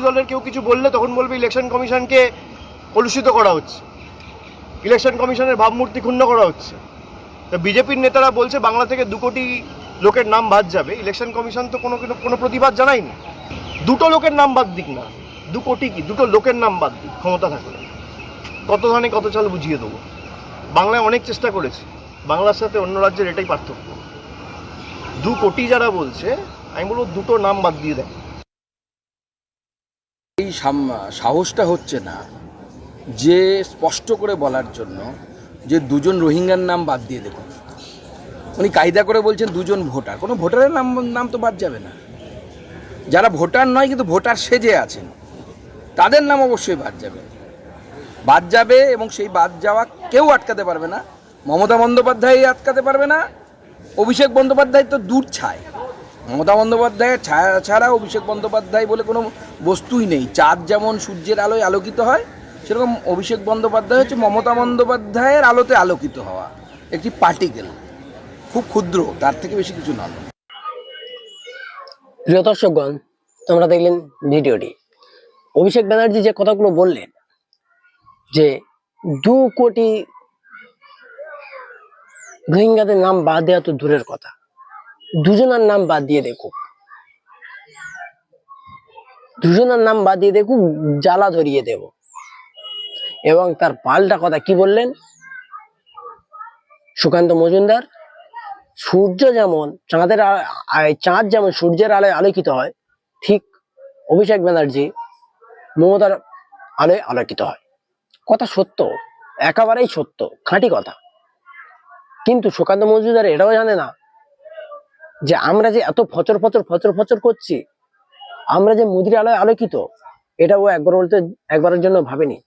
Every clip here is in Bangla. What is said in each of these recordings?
দলের কেউ কিছু বললে তখন বলবে ইলেকশন কমিশনকে কলুষিত করা হচ্ছে। ইলেকশন কমিশনের ভাবমূর্তি ক্ষুণ্ণ করা হচ্ছে। তো বিজেপির নেতারা বলছে বাংলা থেকে দু কোটি লোকের নাম বাদ যাবে। ইলেকশন কমিশন তো কোনো কোনো- প্রতিবাদ জানায়নি। দুটো লোকের নাম বাদ দিক না। দু কোটি কি? দুটো লোকের নাম বাদ দিক, ক্ষমতা থাকলে। কত ধানে কত চাল বুঝিয়ে দেবো? বাংলায় অনেক চেষ্টা করেছে। বাংলার সাথে অন্য রাজ্যের এটাই পার্থক্য। দু কোটি যারা বলছে, আমি বলব দুটো নাম বাদ দিয়ে দেয়। সাহসটা হচ্ছে না যে স্পষ্ট করে বলার জন্য যে দুজন রোহিঙ্গার নাম বাদ দিয়ে দেখুন। উনি কায়দা করে বলছেন দুজন ভোটার। কোনো ভোটারের নাম নাম তো বাদ যাবে না। যারা ভোটার নয় কিন্তু ভোটার সেজে আছেন, তাদের নাম অবশ্যই বাদ যাবে। বাদ যাবে এবং সেই বাদ যাওয়া কেউ আটকাতে পারবে না। মমতা বন্দ্যোপাধ্যায় আটকাতে পারবে না। অভিষেক বন্দ্যোপাধ্যায় তো দূর ছায়। মমতা বন্দ্যোপাধ্যায়ের ছায়া ছাড়া অভিষেক বন্দ্যোপাধ্যায় বলে কোনো বস্তুই নেই। চাঁদ যেমন সূর্যের আলোয় আলোকিত হয়, সেরকম অভিষেক বন্দ্যোপাধ্যায় হচ্ছে মমতা বন্দ্যোপাধ্যায়ের আলোতে আলোকিত হওয়া একটি পার্টিকেল খুব ক্ষুদ্র, তার থেকে বেশি কিছু নয়। প্রিয় দর্শকগণ, তোমরা দেখলেন ভিডিওটি। অভিষেক ব্যানার্জি যে কথাগুলো বললেন, যে দু কোটি রোহিঙ্গাদের নাম বাদ দেওয়া তো দূরের কথা। দুজনের নাম বাদ দিয়ে দেখুক। দুজনের নাম বাদ দিয়ে দেখুক জ্বালা ধরিয়ে দেব। এবং তার পাল্টা কথা কি বললেন? সুকান্ত মজুমদার, সূর্য যেমন চাঁদের চাঁদ যেমন সূর্যের আলোয় আলোকিত হয়, ঠিক অভিষেক ব্যানার্জি মমতার আলোয় আলোকিত হয়। কথা সত্য, একেবারেই সত্য, খাঁটি কথা। কিন্তু সুকান্ত মজুমদার এটাও জানে না যে আমরা যে এত ফচর ফচর ফচর ফচর করছি আমরা যে মুদির আলোয় আলোকিত এটা ও একবার বলতে একবারের জন্য ভাবেনি।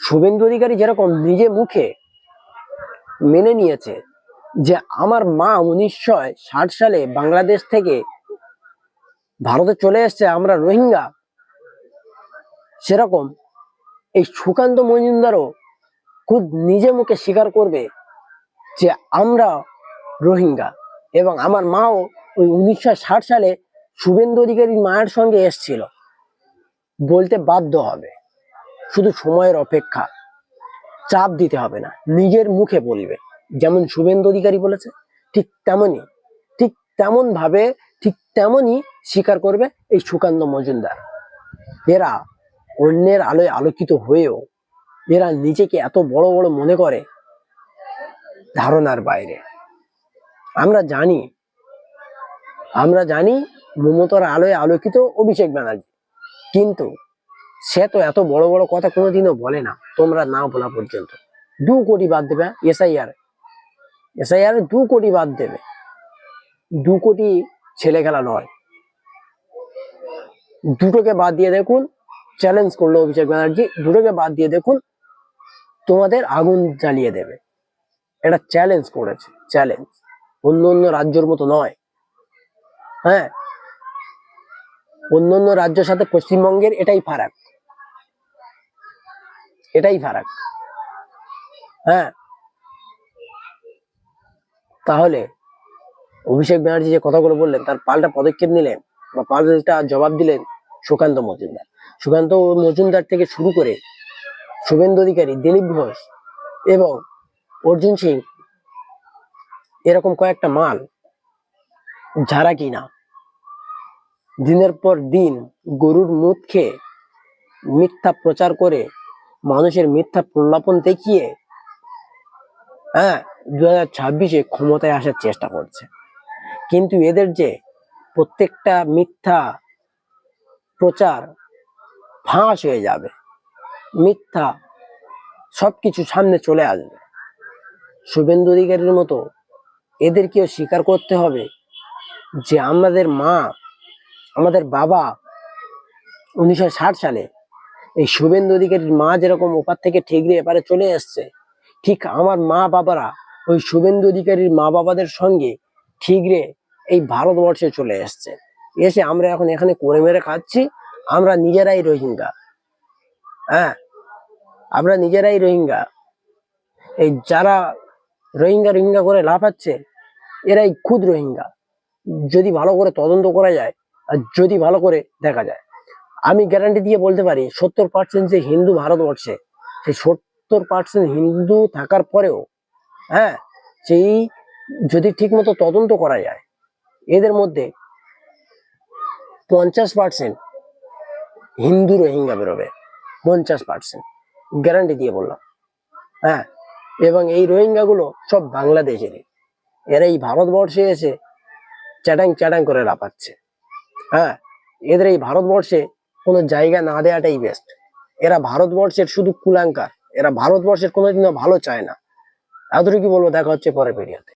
শুভেন্দু অধিকারী যেরকম নিজে মুখে মেনে নিয়েছে যে আমার মা উনিশশো ষাট সালে বাংলাদেশ থেকে ভারতে চলে এসেছে, আমরা রোহিঙ্গা, সেরকম এই সুকান্ত মজুমদারও খুব নিজে মুখে স্বীকার করবে যে আমরা রোহিঙ্গা এবং আমার মাও ওই উনিশশো ষাট সালে শুভেন্দু অধিকারীর মায়ের সঙ্গে এসছিল। বলতে বাধ্য হবে। শুধু সময়ের অপেক্ষা। চাপ দিতে হবে না, নিজের মুখে বলবে। যেমন শুভেন্দু অধিকারী বলেছে, ঠিক তেমনই, ঠিক তেমন ভাবে, ঠিক তেমনই স্বীকার করবে এই সুকান্ত মজুমদার। এরা অন্যের আলোয় আলোকিত হয়েও, এরা নিজেকে এত বড় বড় মনে করে ধারণার বাইরে। আমরা জানি আমরা জানি মমতার আলোয় আলোকিত অভিষেক ব্যানার্জি। কিন্তু সে তো এত বড় বড় কথা কোনোদিনও বলে না, তোমরা না বলা পর্যন্ত। দু কোটি বাদ দেবে এসআইআর। এসআইআর দু কোটি বাদ দেবে। দু কোটি ছেলে খেলা নয়। দুটোকে বাদ দিয়ে দেখুন চ্যালেঞ্জ করল অভিষেক ব্যানার্জি, দুটোকে বাদ দিয়ে দেখুন, তোমাদের আগুন জ্বালিয়ে দেবে। এটা চ্যালেঞ্জ করেছে চ্যালেঞ্জ অন্য অন্য রাজ্যের মতো নয়। হ্যাঁ অন্য অন্য রাজ্যের সাথে পশ্চিমবঙ্গের এটাই ফারাক। এটাই ফারাক। হ্যাঁ? তাহলে অভিষেক ব্যানার্জি যে কথাগুলো বললেন, তার পাল্টা পদক্ষেপ নিলেন বা পাল্টা জবাব দিলেন সুকান্ত মজুমদার। সুকান্ত মজুমদার থেকে শুরু করে শুভেন্দু অধিকারী, দিলীপ ঘোষ এবং অর্জুন সিং, এরকম কয়েকটা মাল, যারা কিনা দিনের পর দিন গরুর মুখ খেয়ে মিথ্যা প্রচার করে মানুষের মিথ্যা প্রলাপন দেখিয়ে হ্যাঁ দু হাজার ছাব্বিশে ক্ষমতায় আসার চেষ্টা করছে। কিন্তু এদের যে প্রত্যেকটা মিথ্যা প্রচার ফাঁস হয়ে যাবে, মিথ্যা সব কিছু সামনে চলে আসবে। শুভেন্দু অধিকারীর মতো এদেরকেও স্বীকার করতে হবে যে আমাদের মা আমাদের বাবা উনিশশো ষাট সালে এই শুভেন্দু অধিকারীর মা যেরকম ওপার থেকে ঠিকরে এপারে চলে এসছে, ঠিক আমার মা বাবারা ওই শুভেন্দু অধিকারীর মা বাবাদের সঙ্গে ঠিকরে এই ভারতবর্ষে চলে এসছে। এসে আমরা এখন এখানে করে মেরে খাচ্ছি, আমরা নিজেরাই রোহিঙ্গা। হ্যাঁ আমরা নিজেরাই রোহিঙ্গা। এই যারা রোহিঙ্গা রোহিঙ্গা করে লাফাচ্ছে, এরাই খুদ রোহিঙ্গা। যদি ভালো করে তদন্ত করা যায় যদি ভালো করে দেখা যায়। আমি গ্যারান্টি দিয়ে বলতে পারি, সত্তর পার্সেন্ট যে হিন্দু ভারতবর্ষে, সেই সত্তর পার্সেন্ট হিন্দু থাকার পরেও হ্যাঁ সেই যদি ঠিকমতো তদন্ত করা যায়, এদের মধ্যে পঞ্চাশ পার্সেন্ট হিন্দু রোহিঙ্গা বেরোবে। পঞ্চাশ পার্সেন্ট গ্যারান্টি দিয়ে বললাম। হ্যাঁ এবং এই রোহিঙ্গা গুলো সব বাংলাদেশেরই। এরা এই ভারতবর্ষে এসে চ্যাটাং চ্যাটাং করে লাপাচ্ছে হ্যাঁ এদের এই ভারতবর্ষে কোনো জায়গা না দেওয়াটাই বেস্ট এরা ভারতবর্ষের শুধু কুলাঙ্কার, এরা ভারতবর্ষের কোনোদিনও ভালো চায় না। এতটুকু বলব, দেখা হচ্ছে পরে ভিডিওতে